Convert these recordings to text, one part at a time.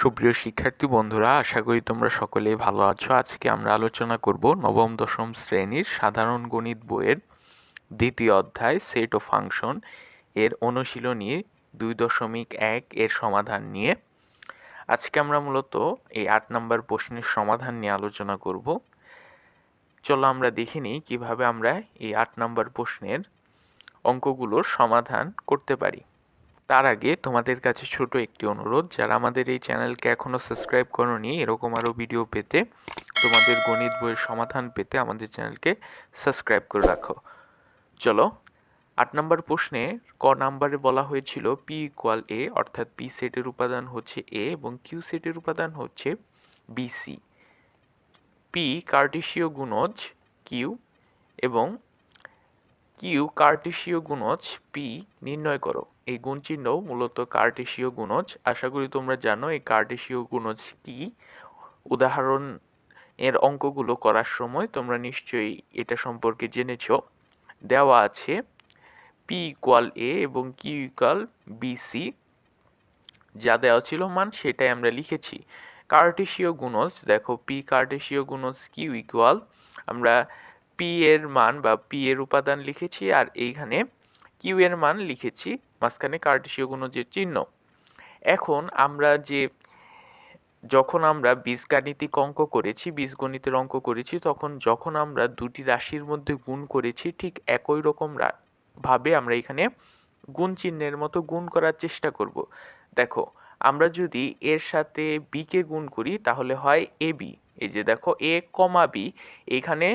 সুপ্রিয় শিক্ষার্থী বন্ধুরা, আশা করি তোমরা সকলেই ভালো আছো। আজকে আমরা আলোচনা করব নবম, দশম শ্রেণির সাধারণ গণিত বইয়ের দ্বিতীয় অধ্যায় সেট ও ফাংশন এর অনুশীলনী দুই দশমিক এক এর সমাধান নিয়ে। আজকে আমরা মূলত এই আট নম্বর প্রশ্নের সমাধান নিয়ে আলোচনা করব। চলো আমরা দেখে নিই কীভাবে আমরা এই আট নম্বর প্রশ্নের অঙ্কগুলোর সমাধান করতে পারি। তার আগে তোমাদের কাছে ছোট একটি অনুরোধ, যারা আমাদের এই চ্যানেলকে এখনও সাবস্ক্রাইব করনি, এরকম আরও ভিডিও পেতে, তোমাদের গণিত বইয়ের সমাধান পেতে আমাদের চ্যানেলকে সাবস্ক্রাইব করে রাখো। চলো, আট নম্বর প্রশ্নে ক নাম্বারে বলা হয়েছিল পি ইকুয়াল এ অর্থাৎ পি সেটের উপাদান হচ্ছে এ এবং কিউ সেটের উপাদান হচ্ছে বিসি পি কার্টেশীয় গুণজ কিউ এবং কিউ কার্টেশীয় গুণজ পি নির্ণয় করো। এই গুণ চিহ্ন মূলত কার্টেশীয় গুণজ। আশা করি তোমরা জানো এই কার্টেশীয় গুণজ কি? উদাহরণ এর অঙ্কগুলো করার সময় তোমরা নিশ্চয়ই এটা সম্পর্কে জেনেছ। দেওয়া আছে পি ইকুয়াল এ এবং কিউ ইকুয়াল বিসি যা দেওয়া ছিল মান, সেটাই আমরা লিখেছি। কার্টেশীয় গুণজ, দেখো পি কার্টেশীয় গুণজ কিউ ইকুয়াল আমরা পি এর মান বা পি এর উপাদান লিখেছি আর এইখানে কিউ এর মান লিখেছি, মাঝখানে কার্টেশীয় গুণজের চিহ্ন। এখন আমরা যে, যখন আমরা বীজগাণিতিক অঙ্ক করেছি, বীজগণিতের অঙ্ক করেছি, তখন যখন আমরা দুটি রাশির মধ্যে গুণ করেছি, ঠিক একই রকম ভাবে আমরা এখানে গুণ চিহ্নের মতো গুণ করার চেষ্টা করব। দেখো, আমরা যদি এর সাথে বিকে গুণ করি, তাহলে হয় এ বি এই যে দেখো এ কমা বি এখানে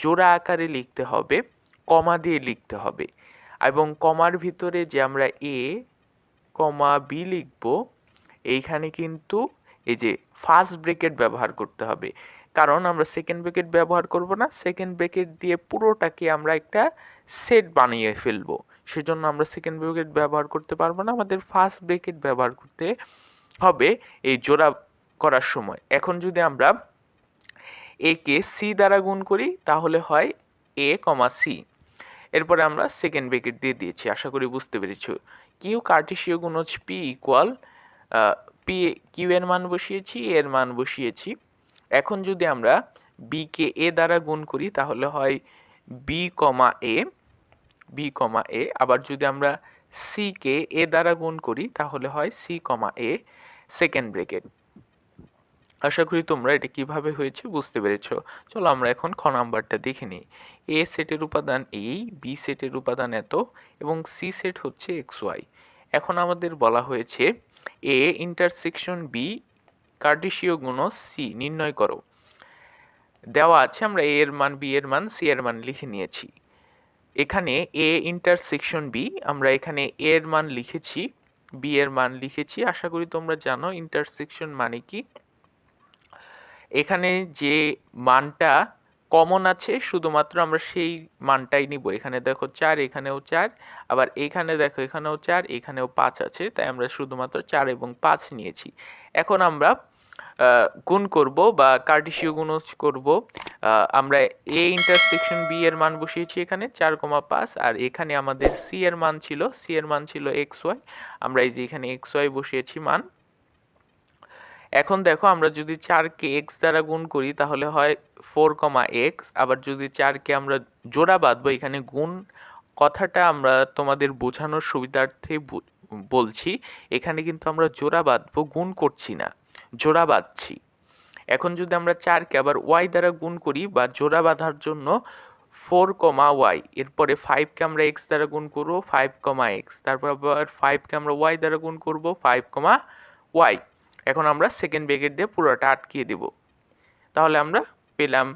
জোড়া আকারে লিখতে হবে, কমা দিয়ে লিখতে হবে। এবং কমার ভিতরে যে আমরা এ কমা বি লিখব, এইখানে কিন্তু এই যে ফার্স্ট ব্রেকেট ব্যবহার করতে হবে। কারণ আমরা সেকেন্ড ব্রেকেট ব্যবহার করব না সেকেন্ড ব্রেকেট দিয়ে পুরোটাকে আমরা একটা সেট বানিয়ে ফেলব। সেজন্য আমরা সেকেন্ড ব্রেকেট ব্যবহার করতে পারব না, আমাদের ফার্স্ট ব্রেকেট ব্যবহার করতে হবে এই জোড়া করার সময়। এখন যদি আমরা একে সি দ্বারা গুণ করি, তাহলে হয় এ কমা সি এরপরে আমরা সেকেন্ড ব্রেকেট দিয়ে দিয়েছি, আশা করি বুঝতে পেরেছ। কিউ কার্টিসীয় গুণজ পি ইকুয়াল পি কিউ এর মান বসিয়েছি এর মান বসিয়েছি। এখন যদি আমরা বিকে এ দ্বারা গুণ করি, তাহলে হয় B comma A B comma এ আবার যদি আমরা সিকে এ দ্বারা গুণ করি, তাহলে হয় C comma A second bracket আশা করি তোমরা এটা কীভাবে হয়েছে বুঝতে পেরেছ। চলো আমরা এখন খ নাম্বারটা দেখে নিই। এ সেটের উপাদান এই, বি সেটের উপাদান এত এবং সি সেট হচ্ছে এক্স ওয়াই। এখন আমাদের বলা হয়েছে এ ইন্টারসেকশন বি কার্ডিসীয় গুণ সি নির্ণয় করো। দেওয়া আছে আমরা এ এর মান, বি এর মান, সি এর মান লিখে নিয়েছি। এখানে এ ইন্টারসেকশন বি আমরা এখানে এ এর মান লিখেছি, বি এর মান লিখেছি। আশা করি তোমরা জানো ইন্টারসেকশন মানে কি? এখানে যে মানটা কমন আছে, শুধুমাত্র আমরা সেই মানটাই নিব। এখানে দেখো চার, এখানেও চার, আবার এখানে দেখো এখানেও চার, এখানেও পাঁচ আছে, তাই আমরা শুধুমাত্র চার এবং পাঁচ নিয়েছি। এখন আমরা গুণ করব বা কার্টিসীয় গুণ করব। আমরা এ ইন্টারসেকশন বি এর মান বসিয়েছি এখানে, চার কমা পাঁচ, আর এখানে আমাদের সি এর মান ছিল সি এর মান ছিল এক্স ওয়াই আমরা এই যে এখানে এক্স ওয়াই বসিয়েছি মান এখন দেখো আমরা যদি চারকে এক্স দ্বারা গুণ করি, তাহলে হয় ফোর কমা এক্স আবার যদি চারকে আমরা জোড়া বাঁধবো, এখানে গুণ কথাটা আমরা তোমাদের বোঝানোর সুবিধার্থে বলছি, এখানে কিন্তু আমরা জোড়া বাঁধবো, গুণ করছি না, জোড়া বাঁধছি। এখন যদি আমরা চারকে আবার ওয়াই দ্বারা গুণ করি বা জোড়া বাঁধার জন্য ফোর কমা ওয়াই এরপরে ফাইভকে আমরা এক্স দ্বারা গুণ করব ফাইভ কমা এক্স তারপর আবার ফাইভকে আমরা ওয়াই দ্বারা গুণ করব ফাইভ কমা ওয়াই এখন আমরা সেকেন্ড ব্রেকেট দিয়ে পুরোটা আটকিয়ে দেব। তাহলে আমরা পেলাম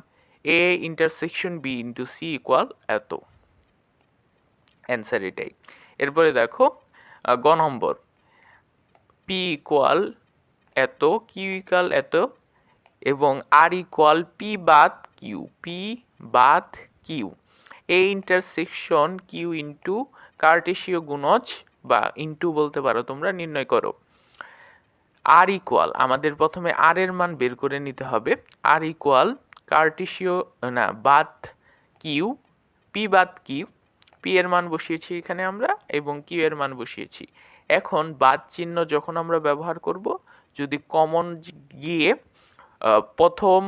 A intersection B into C equal এত। অ্যান্সার এটাই। এরপরে দেখো গ নম্বর। পি ইকুয়াল এত কিউ ইকুয়াল এত এবং আর ইকুয়াল পি বাদ কিউ পি বাদ Q A intersection Q into কার্টেশীয় গুণজ বা ইন্টু বলতে পারো তোমরা, নির্ণয় করো। আর ইকুয়াল আমাদের প্রথমে আর এর মান বের করে নিতে হবে। আর ইকুয়াল কার্টিসীয় না, বাদ কিউ পি বাদ কিউ পি এর মান বসিয়েছি এখানে আমরা এবং কিউ এর মান বসিয়েছি। এখন বাদ চিহ্ন যখন আমরা ব্যবহার করব, যদি কমন গিয়ে প্রথম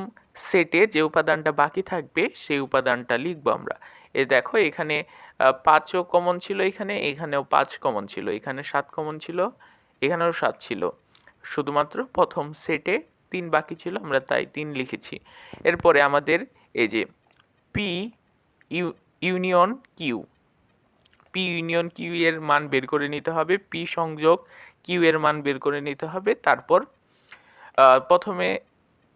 সেটে যে উপাদানটা বাকি থাকবে, সেই উপাদানটা লিখব আমরা। এ দেখো এখানে পাঁচও কমন ছিল এখানে, এখানেও পাঁচ কমন ছিল, এখানে সাত কমন ছিল, এখানেও সাত ছিল। শুধুমাত্র প্রথম সেটে তিন বাকি ছিল, আমরা তাই তিন লিখেছি। এরপরে আমাদের এই যে P U union Q P union Q এর মান বের করে নিতে হবে পি সংযোগ কিউ এর মান বের করে নিতে হবে, তারপর প্রথমে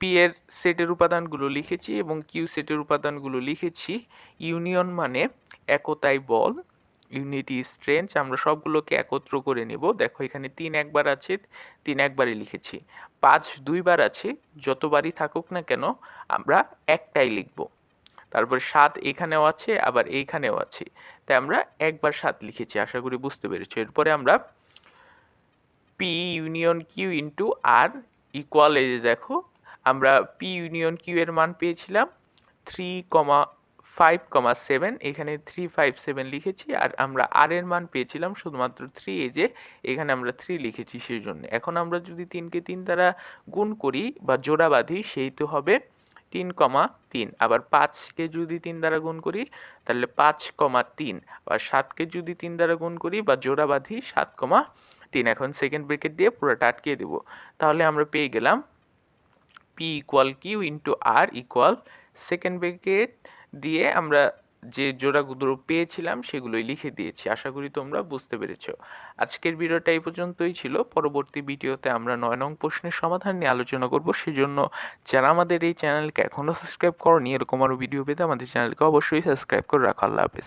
পি এর সেটের উপাদানগুলো লিখেছি এবং কিউ সেটের উপাদানগুলো লিখেছি। ইউনিয়ন মানে একতাই বল ইউনিটি স্ট্রেংথ আমরা সবগুলোকে একত্র করে নেব। দেখো, এখানে তিন একবার আছে, তিন একবারই লিখেছি। পাঁচ দুইবার আছে, যতবারই থাকুক না কেন, আমরা একটাই লিখব। তারপর সাত এখানেও আছে, আবার এইখানেও আছে। তাই আমরা একবার সাত লিখেছি, আশা করি বুঝতে পেরেছি। এরপরে আমরা P union Q into R equal যে দেখো, আমরা পি ইউনিয়ন কিউ এর মান পেয়েছিলাম three comma five comma seven এখানে থ্রি ফাইভ সেভেন লিখেছি আর আমরা আর এর মান পেয়েছিলাম শুধুমাত্র থ্রি এই যে এখানে আমরা থ্রি লিখেছি সেই জন্য এখন আমরা যদি তিনকে তিন দ্বারা গুণ করি বা জোড়া বাঁধি, সেই তো হবে তিন কমা তিন। আবার পাঁচকে যদি তিন দ্বারা গুণ করি, তাহলে পাঁচ কমা তিন। আবার সাতকে যদি তিন দ্বারা গুণ করি বা জোড়া বাঁধি, সাত কমা তিন। এখন সেকেন্ড ব্রেকেট দিয়ে পুরোটা আটকিয়ে দেবো। তাহলে আমরা পেয়ে গেলাম P equal Q into R equal second bracket দিয়ে আমরা যে জোড়াগুলো পেয়েছিলাম সেগুলোই লিখে দিয়েছি। আশা করি তোমরা বুঝতে পেরেছ। আজকের ভিডিওটা এই পর্যন্তই ছিল। পরবর্তী ভিডিওতে আমরা নয় নং প্রশ্নের সমাধান নিয়ে আলোচনা করব। সেজন্য যারা আমাদের এই চ্যানেলকে এখনও সাবস্ক্রাইব করো করনি, এরকম আরও ভিডিও পেতে আমাদের চ্যানেলকে অবশ্যই সাবস্ক্রাইব করে রাখা। আল্লাহ হাফেজ।